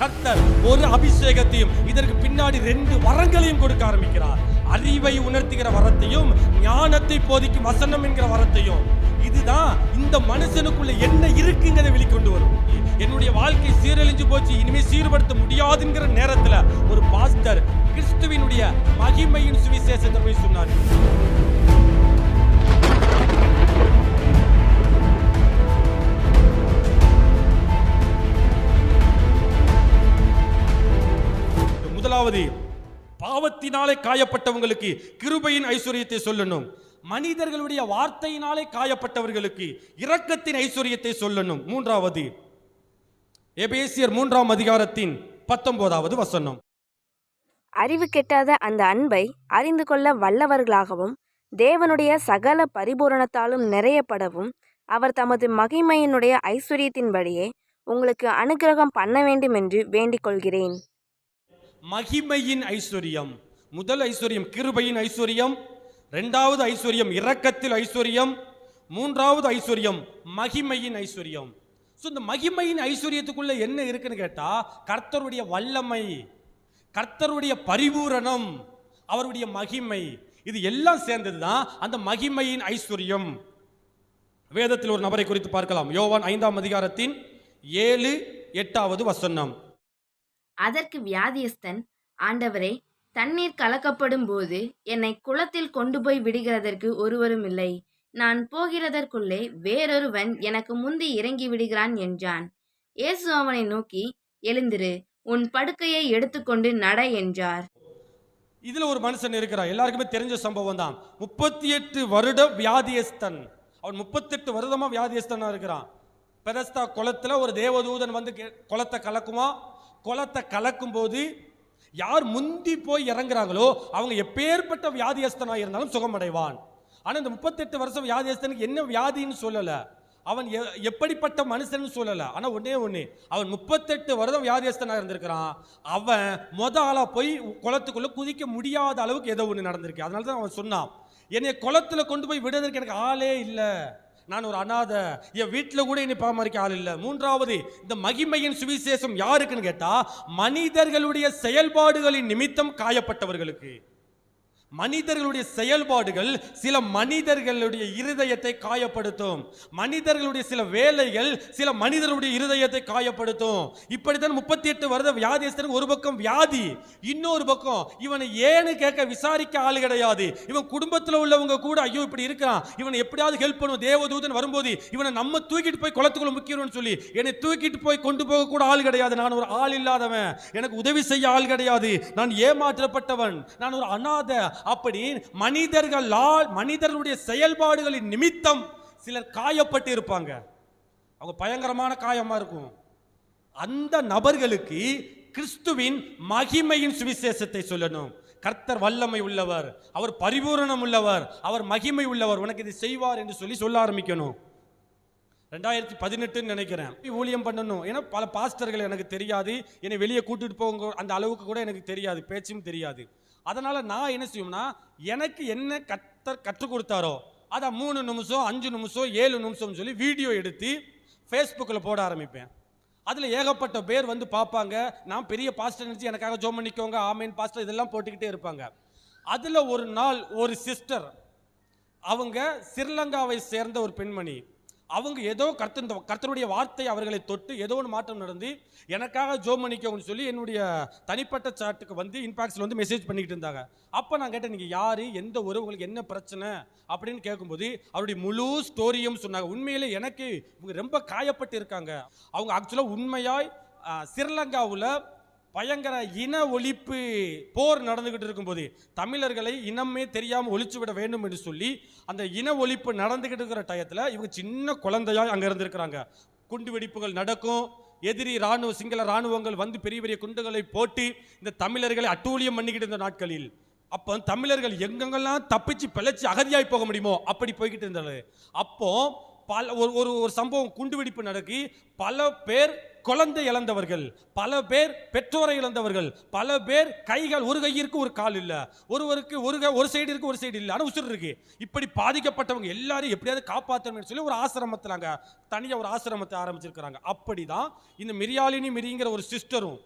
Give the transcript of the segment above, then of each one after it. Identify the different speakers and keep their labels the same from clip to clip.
Speaker 1: கர்த்தர் ஒரு அபிஷேகத்தையும் இதற்கு பின்னாடி ரெண்டு வரங்களையும் கொடுக்க ஆரம்பிக்கிறார். அறிவை உணர்த்துகிற வரத்தையும் ஞானத்தை போதிக்கும் வசனம் என்கிற வரத்தையும். இதுதான் இந்த மனுஷனுக்குள்ள என்ன இருக்குங்கிறத வெளிக்கொண்டு வரும். என்னுடைய வாழ்க்கை சீரழிஞ்சு போச்சு இனிமே சீர்படுத்த முடியாதுங்கிற நேரத்துல ஒரு பாஸ்டர் கிறிஸ்துவினுடைய மகிமையின் சுவிசேஷத்தை போய் சொன்னார். முதலாவது பாவத்தினாலே காயப்பட்டவங்களுக்கு கிருபையின் ஐஸ்வர்யத்தை சொல்லணும். மனிதர்களுடைய வார்த்தையினாலே காயப்பட்டவர்களுக்கு இரக்கத்தின் ஐஸ்வர்யத்தை சொல்லணும். மூன்றாவது எபேசியர் மூன்றாம் அதிகாரத்தின் பத்தொன்பதாவது வசனம்.
Speaker 2: அறிவு கெட்டாத அந்த அன்பை அறிந்து கொள்ள வல்லவர்களாகவும் தேவனுடைய சகல பரிபூரணத்தாலும் நிறையப்படவும் அவர் தமது மகிமையினுடைய ஐஸ்வர்யத்தின்படியே உங்களுக்கு அனுக்கிரகம் பண்ண வேண்டும் என்று வேண்டிக் கொள்கிறேன்.
Speaker 1: மகிமையின் ஐஸ்வர்யம். முதல் ஐஸ்வர்யம் கிருபையின் ஐஸ்வர்யம் ரெண்டாவது ஐஸ்வர்யம் இரக்கத்தில் ஐஸ்வர்யம் மூன்றாவது ஐஸ்வர்யம் மகிமையின் ஐஸ்வர்யம். ஸோ இந்த மகிமையின் ஐஸ்வர்யத்துக்குள்ள என்ன இருக்குன்னு கேட்டால் கர்த்தருடைய வல்லமை கர்த்தருடைய பரிபூரணம் அவருடைய மகிமை இது எல்லாம் சேர்ந்தது தான் அந்த மகிமையின் ஐஸ்வர்யம். வேதத்தில் ஒரு நபரை குறித்து பார்க்கலாம். யோவான் ஐந்தாம் அதிகாரத்தின் ஏழு எட்டாவது வசனம்.
Speaker 2: அதற்கு வியாதியஸ்தன் ஆண்டவரே தண்ணீர் கலக்கப்படும் போது என்னை குளத்தில் கொண்டு போய் விடுகிறதற்கு ஒருவரும் இல்லை. நான் போகிறதற்குள்ளே வேறொருவன் எனக்கு முந்தி இறங்கி விடுகிறான் என்றான். இயேசு அவனை நோக்கி எழுந்திரு உன் படுக்கையை எடுத்துக்கொண்டு நட என்றார்.
Speaker 1: இதுல ஒரு மனுஷன் இருக்கிறான் எல்லாருக்குமே தெரிஞ்ச சம்பவம் தான். முப்பத்தி எட்டு வருட வியாதியஸ்தன். அவன் முப்பத்தெட்டு வருடமா வியாதியஸ்தனா இருக்கிறான். பெரஸ்தா குளத்துல ஒரு தேவதூதன் வந்து குளத்தை கலக்குமா? குளத்தை கலக்கும் போது யார் முந்தி போய் இறங்குறாங்களோ அவங்க எப்பேற்பட்ட வியாதியஸ்தனாக இருந்தாலும் சுகமடைவான். ஆனால் இந்த முப்பத்தெட்டு வருஷம் வியாதியஸ்தனுக்கு என்ன வியாதின்னு சொல்லலை. அவன் எ- எப்படிப்பட்ட மனுஷன் சொல்லலை. ஆனால் ஒன்றே ஒன்று அவன் முப்பத்தெட்டு வருடம் வியாதியஸ்தனாக இருந்திருக்கிறான். அவன் மொத ஆளாக போய் குளத்துக்குள்ளே குதிக்க முடியாத அளவுக்கு ஏதோ ஒன்று நடந்திருக்கு. அதனால தான் அவன் சொன்னான் என்னை குளத்துல கொண்டு போய் விடுறதுக்கு எனக்கு ஆளே இல்லை. நான் ஒரு அனாதை. என் வீட்டில் கூட என்னை பராமரிக்க ஆள் இல்லை. மூன்றாவது இந்த மகிமையின் சுவிசேஷம் யாருக்குன்னு கேட்டால் மனிதர்களுடைய செயல்பாடுகளின் நிமித்தம் காயப்பட்டவர்களுக்கு. மனிதர்களுடைய செயல்பாடுகள் சில மனிதர்களுடைய இருதயத்தை காயப்படுத்தும். மனிதர்களுடைய சில வேலைகள் சில மனிதர்களுடைய இருதயத்தை காயப்படுத்தும். இப்படித்தான் முப்பத்தி எட்டு வருட வியாதியஸ்தனுக்கு ஒரு பக்கம் வியாதி இன்னொரு பக்கம் இவனை ஏன்னு கேட்க விசாரிக்க ஆள் கிடையாது. இவன் குடும்பத்தில் உள்ளவங்க கூட ஐயோ இப்படி இருக்கிறான். இவனை எப்படியாவது ஹெல்ப் பண்ணுவோம். தேவதூதன் வரும்போது இவனை நம்ம தூக்கிட்டு போய் குளத்துக்குள்ள முக்கியம்னு சொல்லி என்னை தூக்கிட்டு போய் கொண்டு போக கூட ஆள் கிடையாது. நான் ஒரு ஆள் இல்லாதவன். எனக்கு உதவி செய்ய ஆள் கிடையாது. நான் ஏமாற்றப்பட்டவன். நான் ஒரு அனாதை. அப்படி மனிதர்களால் மனிதர்களுடைய செயல்பாடுகளின் நிமித்தம் சிலர் காயப்பட்டு இருப்பாங்க அவங்க பயங்கரமான காயமா இருக்கும். அந்த நபர்களுக்கு கிறிஸ்துவின் மகிமையின் சுவிசேஷத்தை சொல்லணும். கர்த்தர் வல்லமை உள்ளவர் அவர் பரிபூரணம் உள்ளவர் அவர் மகிமை உள்ளவர் உனக்கு இதை செய்வார் என்று சொல்லி சொல்ல ஆரம்பிக்கணும். ரெண்டாயிரத்தி பதினெட்டுன்னு நினைக்கிறேன். ஊழியம் பண்ணணும். ஏன்னா பல பாஸ்டர்கள் எனக்கு தெரியாது. என்னை வெளியே கூட்டிட்டு போங்க அந்த அளவுக்கு கூட எனக்கு தெரியாது. பேச்சும் தெரியாது. அதனால் நான் என்ன செய்யும்னா எனக்கு என்ன கத்தர் கற்றுக் கொடுத்தாரோ அதை மூணு நிமிஷம் அஞ்சு நிமிஷம் ஏழு நிமிஷம்னு சொல்லி வீடியோ எடுத்து ஃபேஸ்புக்கில் போட ஆரம்பிப்பேன். அதில் ஏகப்பட்ட பேர் வந்து பார்ப்பாங்க. நான் பெரிய பாஸ்டர் நினச்சி எனக்காக ஜோம் பண்ணிக்கோங்க ஆமீன் பாஸ்டர் இதெல்லாம் போட்டுக்கிட்டே இருப்பாங்க. அதில் ஒரு நாள் ஒரு சிஸ்டர் அவங்க ஸ்ரீலங்காவை சேர்ந்த ஒரு பெண்மணி அவங்க ஏதோ கர்த்தர் இந்த கர்த்தருடைய வார்த்தை அவர்களை தொட்டு ஏதோ ஒரு மாற்றம் நடந்து எனக்காக ஜோ பண்ணிக்கோங்கன்னு சொல்லி என்னுடைய தனிப்பட்ட சாட்டுக்கு வந்து இன்பாக்ஸில் வந்து மெசேஜ் பண்ணிக்கிட்டு இருந்தாங்க. அப்போ நான் கேட்டேன் நீங்கள் யார்? எந்த ஒரு உங்களுக்கு என்ன பிரச்சனை? அப்படின்னு கேட்கும்போது அவருடைய முழு ஸ்டோரியும் சொன்னாங்க. உண்மையிலே எனக்கு இவங்க ரொம்ப காயப்பட்டு இருக்காங்க. அவங்க ஆக்சுவலாக உண்மையாய் ஸ்ரீலங்காவில் பயங்கர இன ஒழிப்பு போர் நடந்துகிட்டு இருக்கும்போது தமிழர்களை இனமே தெரியாமல் ஒழிச்சு விட வேண்டும் என்று சொல்லி அந்த இன ஒழிப்பு நடந்துகிட்டு இருக்கிற டயத்தில் இவங்க சின்ன குழந்தையாக அங்கே இருந்திருக்கிறாங்க. குண்டு வெடிப்புகள் நடக்கும். எதிரி ராணுவ சிங்கள ராணுவங்கள் வந்து பெரிய பெரிய குண்டுகளை போட்டு இந்த தமிழர்களை அட்டூழியம் பண்ணிக்கிட்டு இருந்த நாட்களில் அப்போ தமிழர்கள் எங்கெங்கெல்லாம் தப்பிச்சு பிழைச்சி அகதியாய் போக முடியுமோ அப்படி போய்கிட்டு இருந்தாரு அப்போ பல ஒரு ஒரு ஒரு சம்பவம் குண்டுவெடிப்பு நடக்கி பல பேர் குழந்தை இழந்தவர்கள் பல பேர் பெற்றோரை இழந்தவர்கள் பல பேர் கைகள் ஒரு கையிற்கு ஒரு கால் இல்லை. ஒருவருக்கு ஒரு கை- ஒரு சைடு இருக்கு ஒரு சைடு இல்லை. ஆனால் உசுறு இருக்கு. இப்படி பாதிக்கப்பட்டவங்க எல்லாரும் எப்படியாவது காப்பாற்றணும்னு சொல்லி ஒரு ஆசிரமத்தில் நாங்கள் தனியாக ஒரு ஆசிரமத்தை ஆரம்பிச்சிருக்கிறாங்க. அப்படி தான் இந்த மிரியாலினி மிரிங்கிற ஒரு சிஸ்டரும்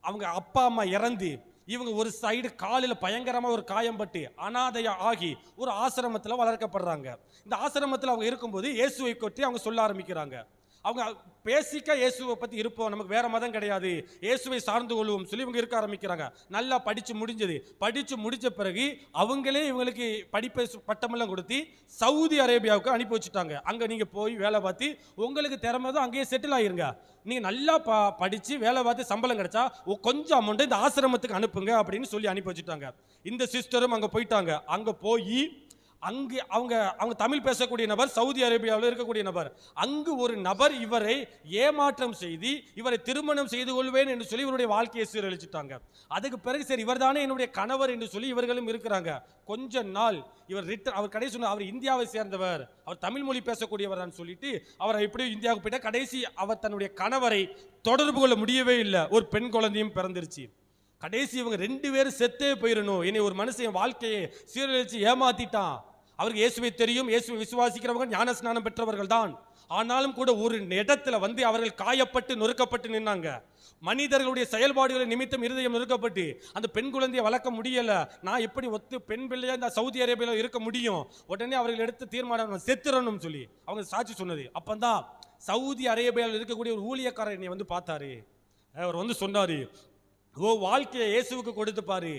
Speaker 1: அவங்க அப்பா அம்மா இறந்து இவங்க ஒரு சைடு காலில் பயங்கரமாக ஒரு காயம்பட்டு அனாதையா ஆகி ஒரு ஆசிரமத்தில் வளர்க்கப்படுறாங்க. இந்த ஆசிரமத்தில் அவங்க இருக்கும்போது இயேசுவை கொட்டி அவங்க சொல்ல ஆரம்பிக்கிறாங்க. அவங்க பேசிக்க இயேசுவை பற்றி இருப்போம். நமக்கு வேற மதம் கிடையாது. இயேசுவை சார்ந்து கொள்வோம் சொல்லி இவங்க இருக்க ஆரம்பிக்கிறாங்க. நல்லா படித்து முடிஞ்சது. படித்து முடித்த பிறகு அவங்களே இவங்களுக்கு படிப்பை சு- பட்டமெல்லாம் கொடுத்து சவுதி அரேபியாவுக்கு அனுப்பி வச்சுட்டாங்க. அங்கே நீங்கள் போய் வேலை பார்த்து உங்களுக்கு திறமை தான் அங்கேயே செட்டில் ஆகிருங்க நீங்கள் நல்லா ப படித்து வேலை பார்த்து சம்பளம் கிடைச்சா கொஞ்சம் அமௌண்ட்டு இந்த ஆசிரமத்துக்கு அனுப்புங்க அப்படின்னு சொல்லி அனுப்பி வச்சுட்டாங்க. இந்த சிஸ்டரும் அங்கே போயிட்டாங்க. அங்கே போய் அங்கு அவங்க அவங்க தமிழ் பேசக்கூடிய நபர் சவுதி அரேபியாவில் இருக்கக்கூடிய நபர். அங்கு ஒரு நபர் இவரை ஏமாற்றம் செய்து இவரை திருமணம் செய்து கொள்வேன் என்று சொல்லி இவருடைய வாழ்க்கையை சீரழிச்சிட்டாங்க. அதுக்கு பிறகு சரி இவர் தானே என்னுடைய கணவர் என்று சொல்லி இவர்களும் இருக்கிறாங்க. கொஞ்ச நாள் இவர் ரிட்டர் அவர் கடைசி அவர் இந்தியாவை சேர்ந்தவர் அவர் தமிழ் மொழி பேசக்கூடியவர் தான் சொல்லிட்டு அவர் எப்படியும் இந்தியாவுக்கு போயிட்டா கடைசி அவர் தன்னுடைய கணவரை தொடர்பு கொள்ள முடியவே இல்லை. ஒரு பெண் குழந்தையும் பிறந்துருச்சு. கடைசி இவங்க ரெண்டு பேரும் செத்தே போயிடணும் என்னை ஒரு மனுஷன் வாழ்க்கையை சீரழிச்சு ஏமாத்திட்டான். அவருக்கு இயேசுவை தெரியும் இயேசுவை விசுவாசிக்கிறவங்க ஞான ஸ்நானம் பெற்றவர்கள் தான் ஆனாலும் கூட ஒரு இடத்துல வந்து அவர்கள் காயப்பட்டு நொறுக்கப்பட்டு நின்னாங்க. மனிதர்களுடைய செயல்பாடுகளை நிமித்தம் இருதயம் நொறுக்கப்பட்டு அந்த பெண் குழந்தையை வளர்க்க முடியல. நான் எப்படி ஒத்து பெண் பிள்ளையா இந்த சவுதி அரேபியாவில் இருக்க முடியும்? உடனே அவர்கள் எடுத்து தீர்மானம் செத்துறணும் சொல்லி அவங்க சாட்சி சொன்னது. அப்பந்தான் சவுதி அரேபியாவில் இருக்கக்கூடிய ஒரு ஊழியக்காரர் என்னை வந்து பார்த்தாரு. அவர் வந்து சொன்னார் ஓ வாழ்க்கையை இயேசுவுக்கு கொடுத்து பாரு.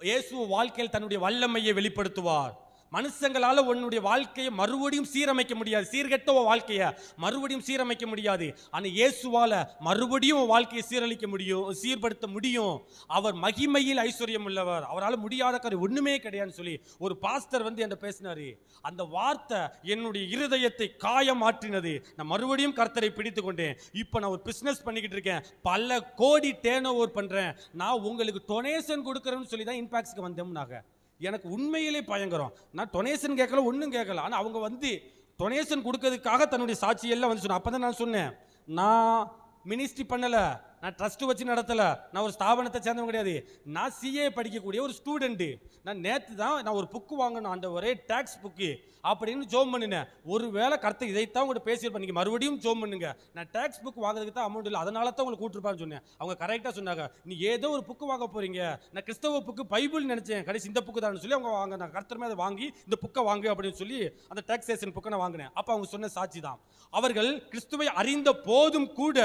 Speaker 1: இயேசு வாழ்க்கையில் தன்னுடைய வல்லமையை வெளிப்படுத்துவார். மனுஷங்களால் உன்னுடைய வாழ்க்கையை மறுபடியும் சீரமைக்க முடியாது. சீர்கெட்ட உன் வாழ்க்கையை மறுபடியும் சீரமைக்க முடியாது. ஆனால் இயேசுவால் மறுபடியும் உன் வாழ்க்கையை சீரழிக்க முடியும் சீர்படுத்த முடியும். அவர் மகிமையில் ஐஸ்வர்யம் உள்ளவர். அவரால் முடியாத காரியம் ஒன்றுமே கிடையாதுன்னு சொல்லி ஒரு பாஸ்டர் வந்து என்ன பேசினாரு. அந்த வார்த்தை என்னுடைய இருதயத்தை காயமாற்றினது. நான் மறுபடியும் கர்த்தரை பிடித்து கொண்டேன். இப்போ நான் ஒரு பிஸ்னஸ் பண்ணிக்கிட்டு இருக்கேன். பல கோடி டேர்ன் ஓவர் பண்ணுறேன் நான் உங்களுக்கு டொனேஷன் கொடுக்குறேன்னு சொல்லி தான் இம்பாக்ட்ஸ்க்கு வந்தோம்னாங்க எனக்கு உண்மையிலே பயங்கரம். நான் டொனேஷன் கேட்கல ஒன்றும் கேட்கல. ஆனால் அவங்க வந்து டொனேஷன் கொடுக்கறதுக்காக தன்னுடைய சாட்சியெல்லாம் வந்து சொன்னேன் அப்போ தான் நான் சொன்னேன் நான் மினிஸ்ட்ரி பண்ணலை. நான் ட்ரஸ்ட்டு வச்சு நடத்தலை. நான் ஒரு ஸ்தாபனத்தை சேர்ந்தவன் கிடையாது. நான் சிஏ படிக்கக்கூடிய ஒரு ஸ்டூடெண்ட்டு நான் நேற்று தான் நான் ஒரு புக்கு வாங்கணும் அந்த ஒரே டேக்ஸ் புக்கு அப்படின்னு ஜோம் பண்ணினேன். ஒரு வேளை கருத்து இதைத்தான் உங்கள்கிட்ட பேசியிருப்பேன் நீங்கள் மறுபடியும் ஜோம் பண்ணுங்க. நான் டேக்ஸ் புக் வாங்குறதுக்கு தான் அமௌண்ட் இல்லை. அதனால தான் உங்களுக்கு கூட்டிருப்பான்னு சொன்னேன். அவங்க கரெக்டாக சொன்னாங்க. நீ ஏதோ ஒரு புக்கு வாங்க போகிறீங்க நான் கிறிஸ்தவ புக்கு பைபிள் நினச்சேன். கடைசி இந்த புக்கு தான் சொல்லி அவங்க வாங்க நான் கருத்தரமே அதை வாங்கி இந்த புக்கை வாங்கு அப்படின்னு சொல்லி அந்த டேக்ஸேஷன் புக்கை நான் வாங்கினேன். அப்போ அவங்க சொன்ன சாட்சி தான் அவர்கள் கிறிஸ்துவை அறிந்த போதும் கூட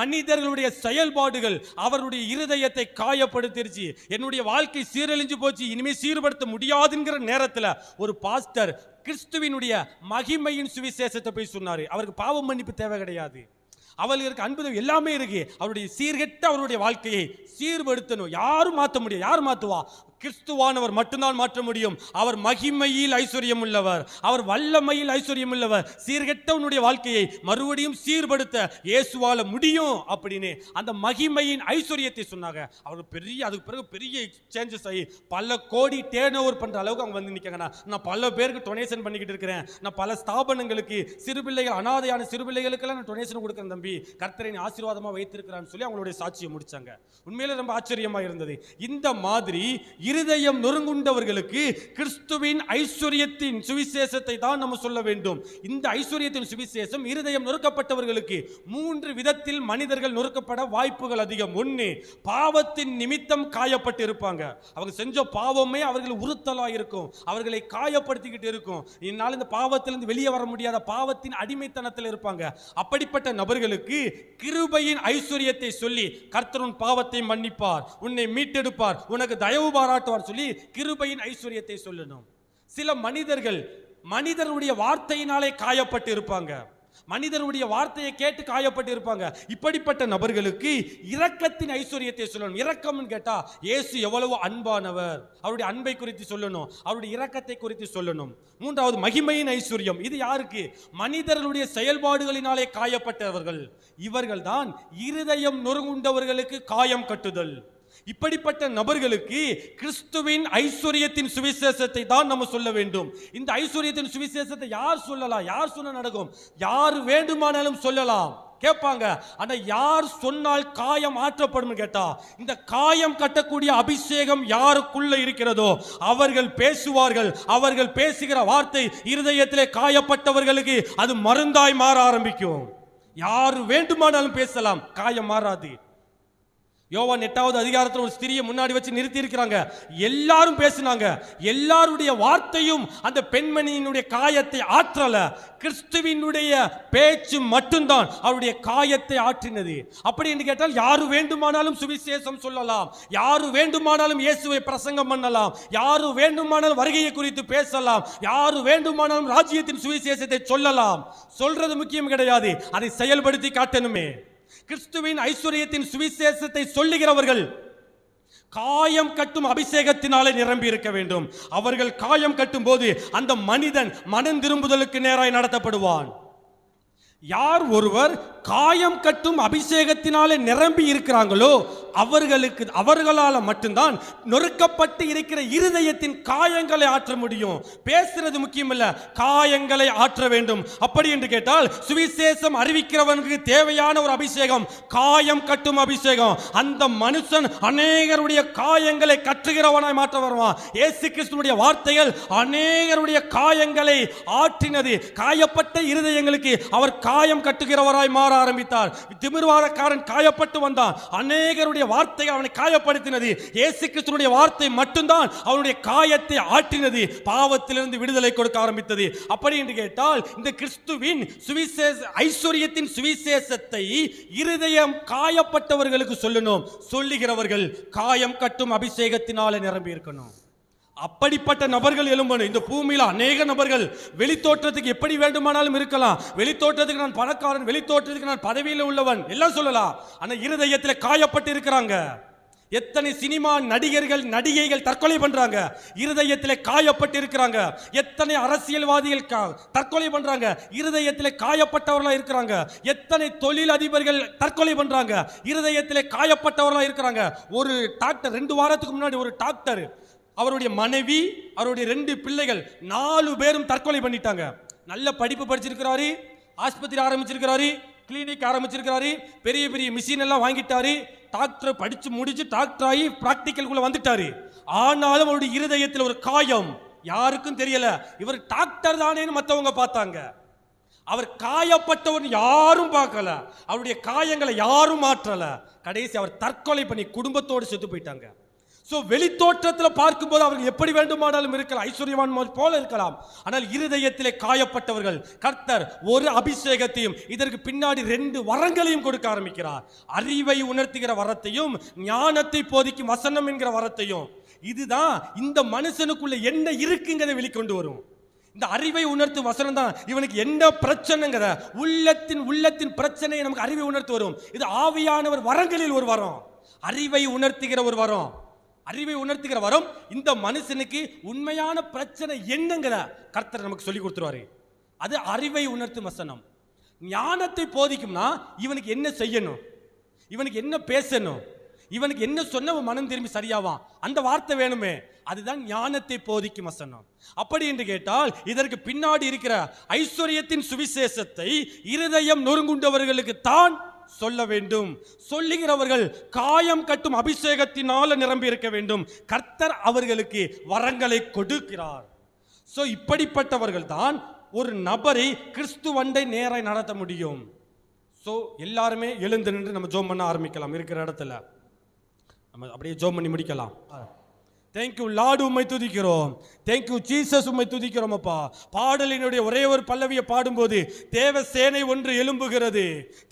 Speaker 1: மனிதர்களுடைய செயல் செயல்பாடுகள் அவருடைய இருதயத்தை காயப்படுத்திருச்சு. என்னுடைய வாழ்க்கை சீரழிஞ்சு போச்சு. இனிமேல் சீர்படுத்த முடியாதுங்கிற நேரத்தில் ஒரு பாஸ்டர் கிறிஸ்துவினுடைய மகிமையின் சுவிசேஷத்தை போய் சொன்னாரு. அவருக்கு பாவம் மன்னிப்பு தேவை கிடையாது. அவர்களுக்கு அன்பு எல்லாமே இருக்கு. அவருடைய சீர்கெட்ட அவருடைய வாழ்க்கையை சீர்படுத்தணும். யாரும் மாற்ற முடியாது. யார் மாத்துவா? கிறிஸ்துவானவர் மட்டும்தான் மாற்ற முடியும். அவர் மகிமையில் ஐஸ்வர்யம் உள்ளவர் அவர் வல்லமையில் ஐஸ்வர்யம் உள்ளவர் சீர்கெட்டவனுடைய வாழ்க்கையை மறுபடியும் சீர்படுத்த இயேசுவால முடியும் அப்படின்னு அந்த மகிமையின் ஐஸ்வர்யத்தை சொன்னாங்க. அவர் பெரிய அதுக்கு பிறகு பெரிய சேஞ்சஸ் ஆகி பல கோடி டேர்ன் ஓவர் பண்ற அளவுக்கு அவங்க வந்து நிற்காங்கண்ணா நான் பல பேருக்கு டொனேஷன் பண்ணிக்கிட்டு இருக்கிறேன். நான் பல ஸ்தாபனங்களுக்கு சிறுபிள்ளைகள் அனாதையான சிறுபிள்ளைகளுக்கெல்லாம் நான் டொனேஷன் கொடுக்குறேன் தம்பி. கர்த்தரின் ஆசீர்வாதமாக வைத்திருக்கிறான்னு சொல்லி அவங்களுடைய சாட்சியை முடிச்சாங்க. உண்மையிலே ரொம்ப ஆச்சரியமாக இருந்தது. இந்த மாதிரி இருதயம் நொறுங்குண்டவர்களுக்கு கிறிஸ்துவின் ஐஸ்வர்யத்தின் சுவிசேஷத்தை தான் நம்ம சொல்ல வேண்டும். இந்த ஐஸ்வர்யத்தின் சுவிசேஷம் இருதயம் நொறுக்கப்பட்டவர்களுக்கு மூன்று விதத்தில் மனிதர்கள் நொறுக்கப்பட வாய்ப்புகள் அதிகம். ஒன்று பாவத்தின் நிமித்தம் காயப்பட்டு இருப்பாங்க அவங்க செஞ்ச பாவமே அவர்கள் உறுத்தலாக இருக்கும் அவர்களை காயப்படுத்திக்கிட்டு இருக்கும். என்னால் இந்த பாவத்திலிருந்து வெளியே வர முடியாத பாவத்தின் அடிமைத்தனத்தில் இருப்பாங்க. அப்படிப்பட்ட நபர்களுக்கு கிருபையின் ஐஸ்வர்யத்தை சொல்லி கர்த்தருன் பாவத்தை மன்னிப்பார். உன்னை மீட்டெடுப்பார். உனக்கு தயவு பாராட்டுவார் சொல்லி கிருபையின் ஐஸ்வர்யத்தை சொல்லணும். சில மனிதர்கள் மனிதருடைய வார்த்தையினாலே காயப்பட்டு இருப்பாங்க. மனிதருடைய வார்த்தையை கேட்டு காயப்பட்டு இருப்பாங்க. இப்படிப்பட்ட நபர்களுக்கு இரக்கத்தின் ஐஸ்வர்யத்தை சொல்லணும். இரக்கம்னு கேட்டா இயேசு எவ்வளவு அன்பானவர். அவருடைய அன்பை குறித்து சொல்லணும். அவருடைய இரக்கத்தை குறித்து சொல்லணும். மூன்றாவது மகிமையின் ஐஸ்வர்யம். இது யாருக்கு? மனிதர்களுடைய செயல்பாடுகளினாலே காயப்பட்டவர்கள். இவர்கள்தான் இருதயம் நொறுங்குண்டவர்களுக்கு காயம் கட்டுதல். இப்படிப்பட்ட நபர்களுக்கு கிறிஸ்துவின் ஐஸ்வர்யத்தின் சுவிசேஷத்தை தான் நம்ம சொல்ல வேண்டும். இந்த ஐஸ்வர்யத்தின் சுவிசேஷத்தை யார் சொல்லலாம்? யார் சொன்ன நடக்கும்? யார் வேண்டுமானாலும் சொல்லலாம். கேட்பாங்க. ஆனா யார் சொன்னால் காயம் ஆற்றப்படும் கேட்டா இந்த காயம் கட்டக்கூடிய அபிஷேகம் யாருக்குள்ள இருக்கிறதோ அவர்கள் பேசுவார்கள். அவர்கள் பேசுகிற வார்த்தை இருதயத்திலே காயப்பட்டவர்களுக்கு அது மருந்தாய் மாற ஆரம்பிக்கும். யார் வேண்டுமானாலும் பேசலாம். காயம் மாறாது. யோவான் எட்டாவது அதிகாரத்தில் ஒரு ஸ்திரியை முன்னாடி வச்சு நிறுத்தி இருக்கிறாங்க எல்லாரும் பேசினாங்க. எல்லாருடைய வார்த்தையும் அந்த பெண்மணியினுடைய காயத்தை ஆற்றல. கிறிஸ்துவினுடைய பேச்சு மட்டும்தான் அவருடைய காயத்தை ஆற்றினது. அப்படி என்று கேட்டால் யாரு வேண்டுமானாலும் சுவிசேஷம் சொல்லலாம். யாரு வேண்டுமானாலும் இயேசுவை பிரசங்கம் பண்ணலாம். யாரு வேண்டுமானாலும் வருகையை குறித்து பேசலாம். யாரு வேண்டுமானாலும் ராஜ்யத்தின் சுவிசேஷத்தை சொல்லலாம். சொல்றது முக்கியம் கிடையாது. அதை செயல்படுத்தி காட்டணுமே. கிறிஸ்துவின் ஐஸ்வர்யத்தின் சுவிசேஷத்தை சொல்லுகிறவர்கள் காயம் கட்டும் அபிஷேகத்தினாலே நிரம்பி இருக்க வேண்டும். அவர்கள் காயம் கட்டும் போது அந்த மனிதன் மனம் திரும்புதலுக்கு நேராய் நடத்தப்படுவான். யார் ஒருவர் காயம் கட்டும் அபிஷேகத்தினாலே நிரம்பி இருக்கிறாங்களோ அவர்களுக்கு அவர்களால் மட்டும்தான் நொறுக்கப்பட்டு இருக்கிற இருதயத்தின் காயங்களை ஆற்ற முடியும். பேசுறது முக்கியமில்ல காயங்களை ஆற்ற வேண்டும். அப்படி என்று கேட்டால் சுவிசேஷம் அறிவிக்கிறவனுக்கு தேவையான ஒரு அபிஷேகம் காயம் கட்டும் அபிஷேகம். அந்த மனுஷன் அநேகருடைய காயங்களை கற்றுகிறவனாய் மாற்ற வருவான். ஏசு கிறிஸ்துடைய வார்த்தைகள் அநேகருடைய காயங்களை ஆற்றினது. காயப்பட்ட இருதயங்களுக்கு அவர் காயம் கட்டுகிறவராய் மாற ஆரம்பித்தார். திமிர்வாதக்காரன் காயப்பட்டு வந்தான். அநேகருடைய வார்த்தை அவனை காயப்படுத்தினது. இயேசு கிறிஸ்துனுடைய வார்த்தை மட்டும்தான் அவனுடைய காயத்தை ஆற்றினது. பாவத்திலிருந்து விடுதலை கொடுக்க ஆரம்பித்தது. அப்படி என்று கேட்டால் இந்த கிறிஸ்துவின் சுவிசேஷ ஐஸ்வர்யத்தின் சுவிசேஷத்தை இருதயம் காயப்பட்டவர்களுக்கு சொல்லணும். சொல்லுகிறவர்கள் காயம் கட்டும் அபிஷேகத்தினால நிரம்பி இருக்கணும் அப்படிப்பட்ட நபர்கள் எழும்பணும். இந்த பூமியில் அநேக நபர்கள். வெளித்தோற்றத்துக்கு எப்படி வேண்டுமானாலும் இருக்கலாம். வெளித்தோற்றத்துக்கு நான் பணக்காரன் வெளித்தோற்றத்துக்கு நான் பதவியில் உள்ளவன். எல்லாம் சொல்லலாம். ஆனால் இருதயத்தில் காயப்பட்டு இருக்கிறாங்க. எத்தனை சினிமா நடிகர்கள் நடிகைகள் தற்கொலை பண்றாங்க. இருதயத்தில் காயப்பட்டு இருக்கிறாங்க. எத்தனை அரசியல்வாதிகள் கா- தற்கொலை பண்றாங்க. இருதயத்தில் காயப்பட்டவர்களா இருக்கிறாங்க. எத்தனை தொழில் அதிபர்கள் தற்கொலை பண்றாங்க. இருதயத்தில் காயப்பட்டவர்களா இருக்கிறாங்க. ஒரு டாக்டர் ரெண்டு வாரத்துக்கு முன்னாடி ஒரு டாக்டர் அவருடைய மனைவி அவருடைய ரெண்டு பிள்ளைகள் நாலு பேரும் தற்கொலை பண்ணிட்டாங்க. நல்ல படிப்பு படிச்சிருக்கிறாரு ஆஸ்பத்திரி ஆரம்பிச்சிருக்கிறாரு கிளினிக் ஆரம்பிச்சிருக்கிறாரு பெரிய பெரிய மிஷின் எல்லாம் வாங்கிட்டாரு டாக்டர் படிச்சு முடிச்சு டாக்டர் ஆகி பிராக்டிக்கலுக்குள்ள வந்துட்டாரு. ஆனாலும் அவருடைய இருதயத்தில் ஒரு காயம் யாருக்கும் தெரியல. இவர் டாக்டர் தானேன்னு மற்றவங்க பார்த்தாங்க. அவர் காயப்பட்டவர் யாரும் பார்க்கல. அவருடைய காயங்களை யாரும் மாற்றல. கடைசி அவர் தற்கொலை பண்ணி குடும்பத்தோடு செத்து போயிட்டாங்க. ஸோ வெளித்தோற்றத்தில் பார்க்கும்போது அவர்கள் எப்படி வேண்டுமானாலும் இருக்கலாம். ஐஸ்வர்யவான் போல இருக்கலாம். ஆனால் இருதயத்திலே காயப்பட்டவர்கள் கர்த்தர் ஒரு அபிஷேகத்தையும் இதற்கு பின்னாடி ரெண்டு வரங்களையும் கொடுக்க ஆரம்பிக்கிறார். அறிவை உணர்த்துகிற வரத்தையும் ஞானத்தை போதிக்கும் வசனம் என்கிற வரத்தையும். இதுதான் இந்த மனுஷனுக்குள்ள என்ன இருக்குங்கிறதை வெளிக்கொண்டு வரும். இந்த அறிவை உணர்த்தும் வசனம் தான் இவனுக்கு என்ன பிரச்சனைங்கிற உள்ளத்தின் உள்ளத்தின் பிரச்சனையை நமக்கு அறிவை உணர்த்து வரும். இது ஆவியானவர் வரங்களில் ஒரு வரம். அறிவை உணர்த்துகிற ஒரு வரம். அறிவை உணர்த்துகிற வரம் இந்த மனுஷனுக்கு உண்மையான பிரச்சனை என்னங்கிற கர்த்தர் நமக்கு சொல்லி கொடுத்துருவாரு. அது அறிவை உணர்த்தும் வசனம். ஞானத்தை போதிக்கும்னா இவனுக்கு என்ன செய்யணும்? இவனுக்கு என்ன பேசணும்? இவனுக்கு என்ன சொன்ன மனம் திரும்பி சரியாவான்? அந்த வார்த்தை வேணுமே. அதுதான் ஞானத்தை போதிக்கும் வசனம். அப்படி என்று கேட்டால் இதற்கு பின்னாடி இருக்கிற ஐஸ்வர்யத்தின் சுவிசேஷத்தை இருதயம் நொறுங்குண்டவர்களுக்கு தான் சொல்ல வேண்டும். சொல்லுகிறவர்கள் காயம் கட்டும் அபிஷேகத்தினால நிரம்பி இருக்க வேண்டும். கர்த்தர் அவர்களுக்கு வரங்களை கொடுக்கிறார். சோ இப்படிப்பட்டவர்கள் தான் ஒரு நபரை கிறிஸ்துவண்டை நேராய் நடத்த முடியும். ஸோ எல்லாருமே எழுந்து நின்று நம்ம ஜோம் பண்ண ஆரம்பிக்கலாம் இருக்கிற இடத்துல. நம்ம அப்படியே ஜோம் பண்ணி முடிக்கலாம். தேங்க்யூ லாடு உம்மை துதிக்கிறோம். தேங்க்யூ ஜீசஸ் உம்மை துதிக்கிறோம் அப்பா. பாடலினுடைய ஒரே ஒரு பல்லவியை பாடும்போது தேவ சேனை ஒன்று எழும்புகிறது.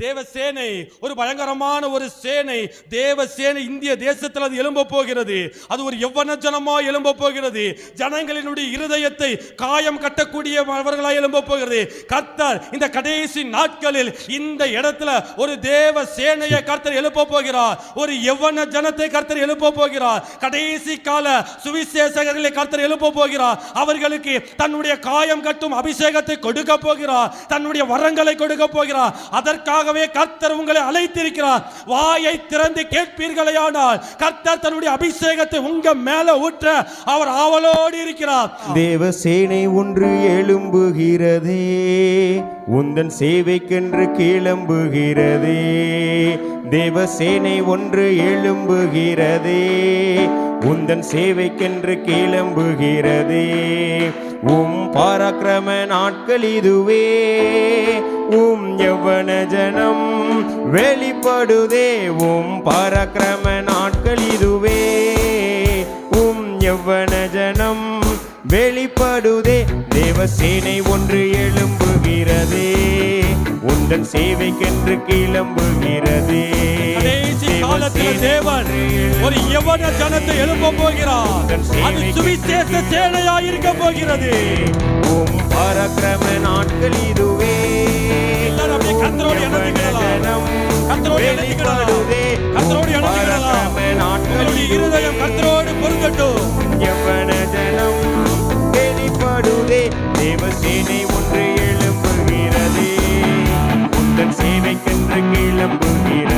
Speaker 1: தேவ சேனை ஒரு பயங்கரமான ஒரு சேனை. தேவ சேனை இந்திய தேசத்தில் அது எழும்ப போகிறது. அது ஒரு எவ்வன ஜனமாக எழும்ப போகிறது. ஜனங்களினுடைய இருதயத்தை காயம் கட்டக்கூடிய அவர்களாக எழும்ப போகிறது. கர்த்தர் இந்த கடைசி நாட்களில் இந்த இடத்துல ஒரு தேவ சேனையை கர்த்தர் எழுப்ப போகிறார். ஒரு எவ்வன ஜனத்தை கர்த்தர் எழுப்ப போகிறார். கடைசி கால சுவிசேஷகர்களை கர்த்தர் எழுப்ப போகிறார் அவர்களுக்கு தன்னுடைய காயம் கட்டும் அபிஷேகத்தை கொடுக்க போகிறார் தன்னுடைய வரங்களை கொடுக்க போகிறார் அதற்காகவே கர்த்தர் உங்களை அழைத்திருக்கிறார். வாயை திறந்து கேட்பீர்களேயானால் கர்த்தர் தன்னுடைய அபிஷேகத்தை உங்க மேல ஊற்ற அவர் ஆவலோடு இருக்கிறார்.
Speaker 3: தேவசேனை ஒன்று எழும்புகிறதே. உந்தன் சேவைக்கென்று கிளம்புகிறதே தேவசேனை ஒன்று எழும்புகிறதே. உந்தன் சேவைக்கென்று கிளம்புகிறதே உம் பாராக்கிரம நாட்கள் இதுவே. உம் எவ்வன ஜனம் வெளிப்படுதே. உம் பாராக்கிரம நாட்கள் இதுவே. உம் எவ்வன ஜனம் வெளிப்படுதே. தேவசேனை ஒன்று எழும்புகிறதே உந்தன் சேவைக்கென்று கிளம்புகிறதே
Speaker 1: தேவன் ஒரு யவன ஜனத்தை எழுப்ப போகிறார்? அது சுவிசேஷ சேனையாய் இருக்க போகிறது.
Speaker 3: உம் பராக்கிரம நாட்கள் இதுவே. நாட்கள்
Speaker 1: உங்களுடைய இருதயம் கர்த்தரோடு பொருந்தட்டும்.
Speaker 3: யவன ஜனம் பாடுதே தேவ சேனை ஒன்று
Speaker 1: எழுப்புகிறதே
Speaker 3: உந்தன் சேவைக்கென்று
Speaker 1: கிளம்புகிறதே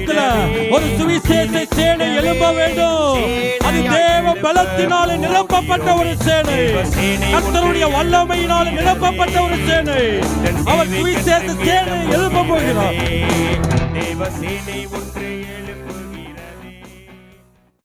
Speaker 1: இடத்துல ஒரு சுவிசேஷ சேனை எழும்ப வேண்டும். அது தேவ பலத்தினால நிரப்பப்பட்ட ஒரு சேனை. கர்த்தருடைய வல்லமையினால நிரப்பப்பட்ட ஒரு சேனை. அவர் சுவிசேஷ சேனை எழுப்ப போகிறார்.
Speaker 3: தேவ சேனை